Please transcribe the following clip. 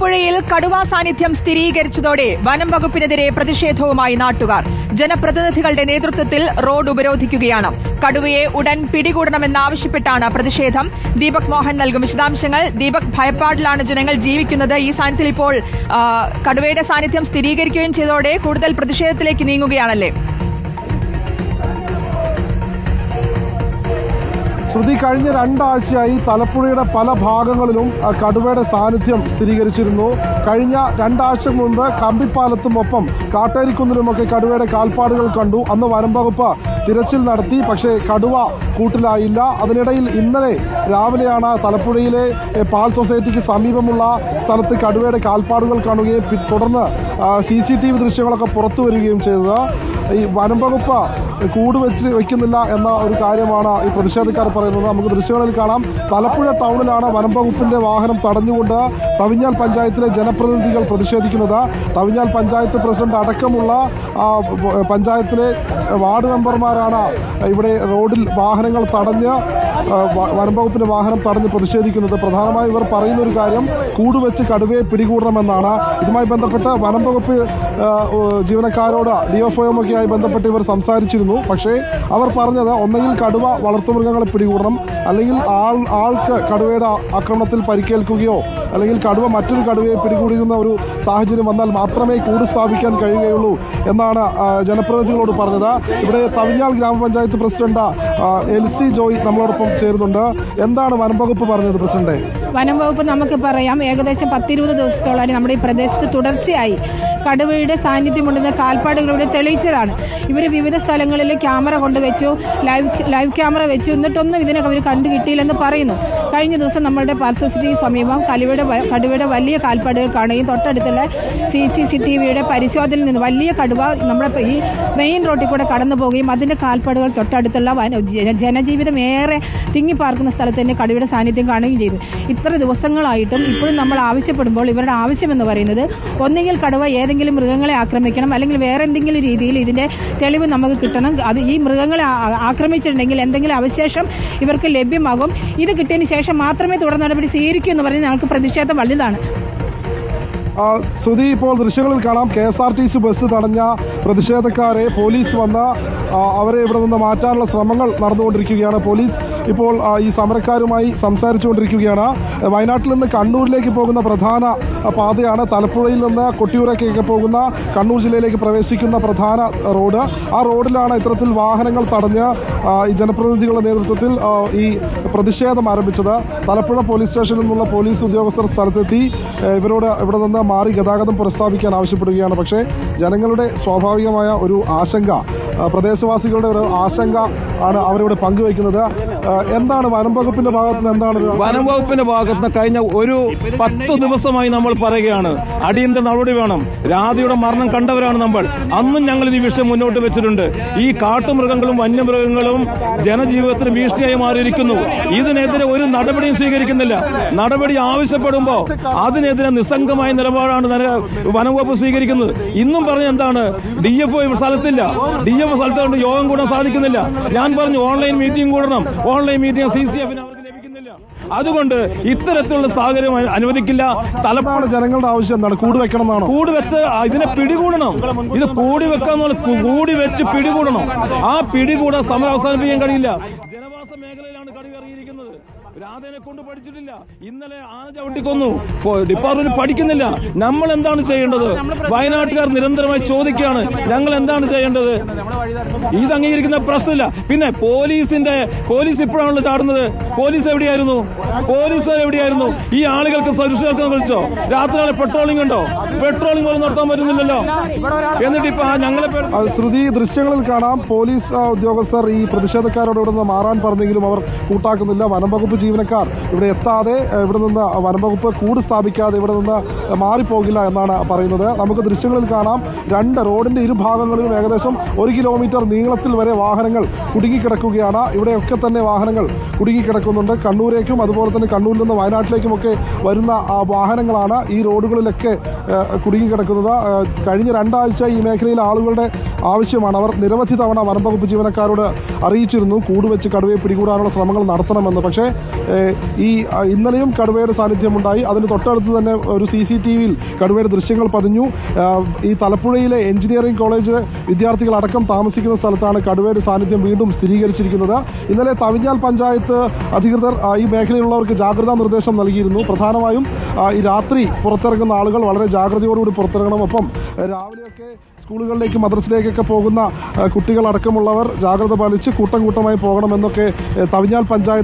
തലപ്പുഴയിൽ കടുവാ സാന്നിധ്യം സ്ഥിരീകരിച്ചതോടെ വനം വകുപ്പിനെതിരെ പ്രതിഷേധവുമായി നാട്ടുകാർ. ജനപ്രതിനിധികളുടെ നേതൃത്വത്തിൽ റോഡ് ഉപരോധിക്കുകയാണ്. കടുവയെ ഉടൻ പിടികൂടണമെന്നാവശ്യപ്പെട്ടാണ് പ്രതിഷേധം. ദീപക് മോഹൻ നൽകും വിശദാംശങ്ങൾ. ദീപക് ഭയപ്പാടിലാണ് ജനങ്ങൾ ജീവിക്കുന്നത്. ഈ സാന്നിധ്യത്തിൽ ഇപ്പോൾ കടുവയുടെ സാന്നിധ്യം സ്ഥിരീകരിക്കുകയും ചെയ്തതോടെ കൂടുതൽ പ്രതിഷേധത്തിലേക്ക് നീങ്ങുകയാണല്ലേ? ശ്രുതി കഴിഞ്ഞ രണ്ടാഴ്ചയായി തലപ്പുഴയുടെ പല ഭാഗങ്ങളിലും കടുവയുടെ സാന്നിധ്യം സ്ഥിരീകരിച്ചിരുന്നു. കഴിഞ്ഞ രണ്ടാഴ്ച മുൻപ് കമ്പിപ്പാലത്തും ഒപ്പം കാട്ടേരിക്കുന്നിലുമൊക്കെ കടുവയുടെ കാൽപ്പാടുകൾ കണ്ടു. അന്ന് വനം വകുപ്പ് തിരച്ചിൽ നടത്തി പക്ഷേ കടുവ കൂട്ടിലായില്ല. അതിനിടയിൽ ഇന്നലെ രാവിലെയാണ് തലപ്പുഴയിലെ പാൽ സൊസൈറ്റിക്ക് സമീപമുള്ള സ്ഥലത്ത് കടുവയുടെ കാൽപ്പാടുകൾ കാണുകയും തുടർന്ന് സി സി ടി വി ദൃശ്യങ്ങളൊക്കെ പുറത്തു വരികയും ചെയ്തത്. ഈ വനം വകുപ്പ് കൂട് വെച്ച് വെക്കുന്നില്ല എന്ന ഒരു കാര്യമാണ് ഈ പ്രതിഷേധക്കാർ പറയുന്നത്. നമുക്ക് ദൃശ്യങ്ങളിൽ കാണാം. തലപ്പുഴ ടൗണിലാണ് വനം വകുപ്പിന്റെ വാഹനം തടഞ്ഞുകൊണ്ട് തവിഞ്ഞാൽ പഞ്ചായത്തിലെ ജനപ്രതിനിധികൾ പ്രതിഷേധിക്കുന്നത്. തവിഞ്ഞാൽ പഞ്ചായത്ത് പ്രസിഡന്റ് അടക്കമുള്ള പഞ്ചായത്തിലെ വാർഡ് മെമ്പർമാരാണ് ഇവിടെ റോഡിൽ വാഹനങ്ങൾ തടഞ്ഞ് വനം വകുപ്പിന്റെ വാഹനം തടഞ്ഞ് പ്രതിഷേധിക്കുന്നത് പ്രധാനമായും ഇവർ പറയുന്ന ഒരു കാര്യം കൂടുവെച്ച് കടുവയെ പിടികൂടണമെന്നാണ്. ഇതുമായി ബന്ധപ്പെട്ട് വനം വകുപ്പ് ജീവനക്കാരോട് ഡിഎഫ്ഒയുമൊക്കെയായി ബന്ധപ്പെട്ട് ഇവർ സംസാരിച്ചിരുന്നു. പക്ഷേ അവർ പറഞ്ഞത് ഒന്നെങ്കിൽ കടുവ വളർത്തുമൃഗങ്ങളെ പിടികൂടണം അല്ലെങ്കിൽ ആൾ ആൾക്ക് കടുവയുടെ ആക്രമണത്തിൽ പരിക്കേൽക്കുകയോ അല്ലെങ്കിൽ കടുവ മറ്റൊരു കടുവയെ പിടികൂടുന്ന ഒരു സാഹചര്യം വന്നാൽ മാത്രമേ കൂട് സ്ഥാപിക്കാൻ കഴിയുകയുള്ളൂ എന്നാണ് ജനപ്രതിനിധികളോട് പറഞ്ഞത്. ഇവിടെ തവിഞ്ഞാൽ ഗ്രാമപഞ്ചായത്ത് പ്രസിഡന്റ് എൽ സി ജോയ് നമ്മളോടൊപ്പം ചേരുന്നുണ്ട്. എന്താണ് വനം വകുപ്പ് പറഞ്ഞത് പ്രസിഡന്റ്? വനം വകുപ്പ് നമുക്ക് പറയാം. ഏകദേശം പത്തിരുപത് ദിവസത്തോളായി നമ്മുടെ ഈ പ്രദേശത്ത് തുടർച്ചയായി കടുവയുടെ സാന്നിധ്യമുണ്ടെന്ന് കാൽപ്പാടുകളിലൂടെ തെളിയിച്ചതാണ്. ഇവർ വിവിധ സ്ഥലങ്ങളിൽ ക്യാമറ കൊണ്ടുവച്ചു ലൈവ് ലൈവ് ക്യാമറ വെച്ചു. എന്നിട്ടൊന്നും ഇതിനെ അവർ കണ്ടു കിട്ടിയില്ലെന്ന് പറയുന്നു. കഴിഞ്ഞ ദിവസം നമ്മളുടെ പാർശ്വസ്ഥിതി സമീപം കലുവയുടെ കടുവയുടെ വലിയ കാൽപ്പാടുകൾ കാണുകയും തൊട്ടടുത്തുള്ള സി സി സി ടി വിയുടെ പരിശോധനയിൽ നിന്ന് വലിയ കടുവ നമ്മുടെ ഈ മെയിൻ റോഡിൽ കൂടെ കടന്നു പോവുകയും അതിന്റെ കാൽപ്പാടുകൾ തൊട്ടടുത്തുള്ള ജനജീവിതം ഏറെ തിങ്ങിപ്പാർക്കുന്ന സ്ഥലത്ത് തന്നെ കടുവയുടെ സാന്നിധ്യം കാണുകയും ചെയ്തു. ഇത്ര ദിവസങ്ങളായിട്ടും ഇപ്പോഴും നമ്മൾ ആവശ്യപ്പെടുമ്പോൾ ഇവരുടെ ആവശ്യമെന്ന് പറയുന്നത് ഒന്നുകിൽ കടുവ ഏതെങ്കിലും മൃഗങ്ങളെ ആക്രമിക്കണം അല്ലെങ്കിൽ വേറെ എന്തെങ്കിലും രീതിയിൽ ഇതിന്റെ തെളിവ് നമുക്ക് കിട്ടണം. അത് ഈ മൃഗങ്ങളെ ആക്രമിച്ചിട്ടുണ്ടെങ്കിൽ എന്തെങ്കിലും അവശേഷം ഇവർക്ക് ലഭ്യമാകും. ഇത് കിട്ടിയതിന് ശേഷം മാത്രമേ തുടർ നടപടി സ്വീകരിക്കൂ എന്ന് പറഞ്ഞ് ഞങ്ങൾക്ക് പ്രതിഷേധം വലുതാണ്. ശ്രുതി ഇപ്പോൾ ദൃശ്യങ്ങളിൽ കാണാം K S R T C bus തടഞ്ഞ പ്രതിഷേധക്കാരെ പോലീസ് വന്ന അവരെ ഇവിടെ നിന്ന് മാറ്റാനുള്ള ശ്രമങ്ങൾ നടന്നുകൊണ്ടിരിക്കുകയാണ് പോലീസ്. ഇപ്പോൾ ഈ സമരക്കാരുമായി സംസാരിച്ചുകൊണ്ടിരിക്കുകയാണ്. വയനാട്ടിൽ നിന്ന് കണ്ണൂരിലേക്ക് പോകുന്ന പ്രധാന പാതയാണ് തലപ്പുഴയിൽ നിന്ന് കൊട്ടിയൂരേക്കൊക്കെ പോകുന്ന കണ്ണൂർ ജില്ലയിലേക്ക് പ്രവേശിക്കുന്ന പ്രധാന റോഡ്. ആ റോഡിലാണ് ഇത്തരത്തിൽ വാഹനങ്ങൾ തടഞ്ഞ് ഈ ജനപ്രതിനിധികളുടെ നേതൃത്വത്തിൽ ഈ പ്രതിഷേധം ആരംഭിച്ചത്. തലപ്പുഴ പോലീസ് സ്റ്റേഷനിൽ നിന്നുള്ള പോലീസ് ഉദ്യോഗസ്ഥർ സ്ഥലത്തെത്തി ഇവരോട് ഇവിടെ നിന്ന് മാറി ഗതാഗതം പുനഃസ്ഥാപിക്കാൻ ആവശ്യപ്പെടുകയാണ്. പക്ഷേ ജനങ്ങളുടെ സ്വാഭാവികമായ ഒരു ആശങ്ക പ്രദേശവാസികളുടെ ഒരു ആശങ്ക ആണ് അവരിവിടെ പങ്കുവയ്ക്കുന്നത്. എന്താണ് വനം വകുപ്പിന്റെ ഭാഗത്ത് എന്താണ്? വനം വകുപ്പിന്റെ ഭാഗത്ത് കഴിഞ്ഞ ഒരു പത്ത് ദിവസമായി നമ്മൾ പറയുകയാണ്. അടിയന്തര നടപടി വേണം. രാധയുടെ മരണം കണ്ടവരാണ് നമ്മൾ. അന്നും ഞങ്ങൾ ഈ വിഷയം മുന്നോട്ട് വെച്ചിട്ടുണ്ട്. ഈ കാട്ടുമൃഗങ്ങളും വന്യമൃഗങ്ങളും ജനജീവിതത്തിന് ഭീഷണിയായി മാറിയിരിക്കുന്നു. ഇതിനെതിരെ ഒരു നടപടിയും സ്വീകരിക്കുന്നില്ല. നടപടി ആവശ്യപ്പെടുമ്പോ അതിനെതിരെ നിസ്സംഗമായ നിലപാടാണ് വനംവകുപ്പ് സ്വീകരിക്കുന്നത്. ഇന്നും പറഞ്ഞ എന്താണ്? ഡി എഫ് ഒ സ്ഥലത്തില്ല. ഡി എഫ് ഒ സ്ഥലത്ത് കൊണ്ട് യോഗം കൂടാൻ സാധിക്കുന്നില്ല. ഞാൻ പറഞ്ഞു ഓൺലൈൻ മീറ്റിംഗ് കൂടണം. ഓൺലൈൻ മീറ്റിംഗ് സി സി എഫിന് അവർക്ക് ലഭിക്കുന്നില്ല. അതുകൊണ്ട് ഇത്തരത്തിലുള്ള സാഹചര്യം അനുവദിക്കില്ല. തലപ്പാണ് ജനങ്ങളുടെ ആവശ്യം. എന്താണ്? കൂട് വെക്കണം എന്നാണോ കൂടി വെച്ച് ഇതിനെ പിടികൂടണം. ഇത് കൂടി വെക്കാന്നുള്ള കൂടി വെച്ച് പിടികൂടണം. ആ പിടികൂടാൻ സമരം അവസാനിപ്പിക്കാൻ കഴിയില്ല. ജനവാസ മേഖലയിലാണ് കടുവ ഇറങ്ങിയിരിക്കുന്നത്. രാധേനെ കൊണ്ട് പഠിച്ചിട്ടില്ല. ഇന്നലെ ആന ചവിട്ടിക്കൊന്നു. ഡിപ്പാർട്ട്മെന്റ് പഠിക്കുന്നില്ല. നമ്മൾ എന്താണ് ചെയ്യേണ്ടത്? വയനാട്ടുകാർ നിരന്തരമായി ചോദിക്കുകയാണ്. ഞങ്ങൾ എന്താണ് ചെയ്യേണ്ടത്? ഇത് അംഗീകരിക്കുന്ന പ്രശ്നമില്ല. പിന്നെ പോലീസിന്റെ പോലീസ് ഇപ്പോഴാണല്ലോ ചാടുന്നത്. പോലീസ് എവിടെയായിരുന്നു? പോലീസ് എവിടെയായിരുന്നു? ഈ ആളുകൾക്ക് സുരക്ഷിതർക്ക് വിളിച്ചോ? രാത്രി പെട്രോളിംഗ് ഉണ്ടോ? പെട്രോളിംഗ് പോലും നടത്താൻ പറ്റുന്നില്ലല്ലോ. എന്നിട്ട് ഇപ്പൊ ഞങ്ങളെ ശ്രുതി ദൃശ്യങ്ങളിൽ കാണാം. പോലീസ് ഉദ്യോഗസ്ഥർ ഈ പ്രതിഷേധക്കാരോട് മാറാൻ പറഞ്ഞെങ്കിലും അവർ കൂട്ടാക്കുന്നില്ല. വനം വകുപ്പ് ജീവനക്കാർ ഇവിടെ എത്താതെ ഇവിടെ നിന്ന് വനം വകുപ്പ് കൂട് സ്ഥാപിക്കാതെ ഇവിടെ നിന്ന് മാറിപ്പോകില്ല എന്നാണ് പറയുന്നത്. നമുക്ക് ദൃശ്യങ്ങളിൽ കാണാം. രണ്ട് റോഡിന്റെ ഇരുഭാഗങ്ങളിലും ഏകദേശം ഒരു കിലോമീറ്റർ നീളത്തിൽ വരെ വാഹനങ്ങൾ കുടുങ്ങിക്കിടക്കുകയാണ്. ഇവിടെയൊക്കെ തന്നെ വാഹനങ്ങൾ കുടുങ്ങിക്കിടക്കുന്നുണ്ട്. കണ്ണൂരേക്കും അതുപോലെ തന്നെ കണ്ണൂരിൽ നിന്ന് വയനാട്ടിലേക്കുമൊക്കെ വരുന്ന വാഹനങ്ങളാണ് ഈ റോഡുകളിലൊക്കെ കുടുങ്ങിക്കിടക്കുന്നത്. കഴിഞ്ഞ രണ്ടാഴ്ച ഈ മേഖലയിലെ ആളുകളുടെ ആവശ്യമാണ്. അവർ നിരവധി തവണ വനം വകുപ്പ് ജീവനക്കാരോട് അറിയിച്ചിരുന്നു. കൂട് വെച്ച് കടുവയെ പിടികൂടാനുള്ള ശ്രമങ്ങൾ നടത്തണമെന്ന്. പക്ഷേ ഈ ഇന്നലെയും കടുവയുടെ സാന്നിധ്യമുണ്ടായി. അതിന് തൊട്ടടുത്ത് തന്നെ ഒരു സി സി ടി വിയിൽ കടുവയുടെ ദൃശ്യങ്ങൾ പതിഞ്ഞു. ഈ തലപ്പുഴയിലെ എഞ്ചിനീയറിംഗ് കോളേജ് വിദ്യാർത്ഥികളടക്കം താമസിക്കുന്ന സ്ഥലത്താണ് കടുവയുടെ സാന്നിധ്യം വീണ്ടും സ്ഥിരീകരിച്ചിരിക്കുന്നത്. ഇന്നലെ തവിഞ്ഞാൽ പഞ്ചായത്ത് അധികൃതർ ഈ മേഖലയിലുള്ളവർക്ക് ജാഗ്രതാ നിർദ്ദേശം നൽകിയിരുന്നു. പ്രധാനമായും ഈ രാത്രി പുറത്തിറങ്ങുന്ന ആളുകൾ വളരെ ജാഗ്രതയോടുകൂടി പുറത്തിറങ്ങണം. ഒപ്പം രാവിലെയൊക്കെ സ്കൂളുകളിലേക്ക് മദ്രസയിലേക്കൊക്കെ പോകുന്ന കുട്ടികളടക്കമുള്ളവർ ജാഗ്രത പാലിച്ച് കൂട്ടം കൂട്ടമായി പോകണമെന്നൊക്കെ തവിഞ്ഞാൽ പഞ്ചായത്ത്